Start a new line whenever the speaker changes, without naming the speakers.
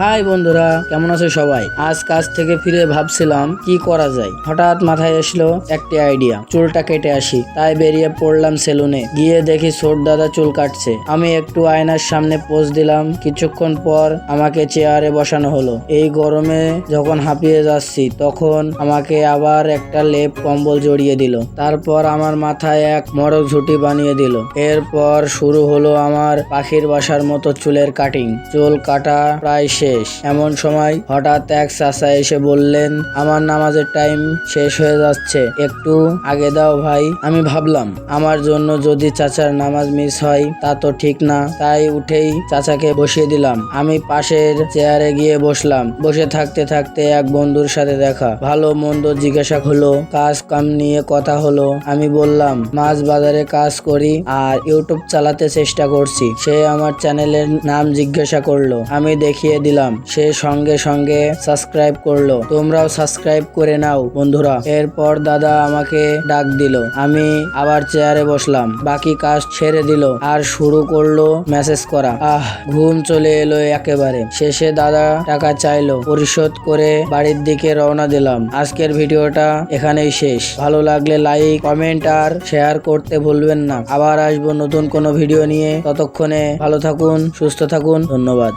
High বন্ধুরা, কেমন আছো সবাই? আজ কাজ থেকে ফিরে ভাবছিলাম, কি করা যায়? হঠাৎ মাথায় আসলো একটি আইডিয়া চুলটা কেটে আসি। তাই বেরিয়ে পড়লাম সেলুনে গিয়ে দেখি ছোট দাদা চুল কাটছে। আমি একটু আয়নার সামনে পোজ দিলাম। কিছুক্ষণ পর আমাকে চেয়ারে বসানো হলো। এই গরমে যখন হাঁপিয়ে যাচ্ছি, তখন আমাকে আবার একটা লেপ কম্বল জড়িয়ে দিল। তারপর আমার মাথায় এক মরক ঝুঁটি বানিয়ে দিল। এরপর শুরু হলো আমার পাখির বাসার মতো চুলের কাটিং চুল কাটা প্রায় এমন সময় হঠাৎ এক চাচা এসে বললেন, আমার নামাজের টাইম শেষ হয়ে যাচ্ছে, একটু আগে দাও ভাই। আমি ভাবলাম, আমার জন্য যদি চাচার নামাজ মিস হয়, তা তো ঠিক না। তাই উঠেই চাচাকে বসিয়ে দিলাম। আমি পাশের চেয়ারে গিয়ে বসলাম। বসে থাকতে থাকতে এক বন্ধুর সাথে দেখা। ভালো মন্দ জিজ্ঞাসা হলো, কাজ কাম নিয়ে কথা হলো? আমি বললাম, মাছ বাজারে কাজ করি আর ইউটিউব চালাতে চেষ্টা করছি। সে আমার চ্যানেলের নাম জিজ্ঞাসা করল। আমি দেখিয়ে দিলাম। সে সঙ্গে সঙ্গে সাবস্ক্রাইব করল। তোমরাও সাবস্ক্রাইব করে নাও, বন্ধুরা। এরপর দাদা আমাকে ডাক দিল। আমি আবার চেয়ারে বসলাম। বাকি কাজ ছেড়ে দিল। আর শুরু করল মেসেজ করা। আহ, ঘুম চলে এলো একেবারে। শেষে দাদা টাকা চাইলো। পরিশোধ করে বাড়ির দিকে রওনা দিলাম। আজকের ভিডিওটা এখানেই শেষ। ভালো লাগলে লাইক কমেন্ট আর শেয়ার করতে ভুলবেন না। আবার আসব নতুন কোনো ভিডিও নিয়ে। ততক্ষণে ভালো থাকুন, সুস্থ থাকুন। ধন্যবাদ।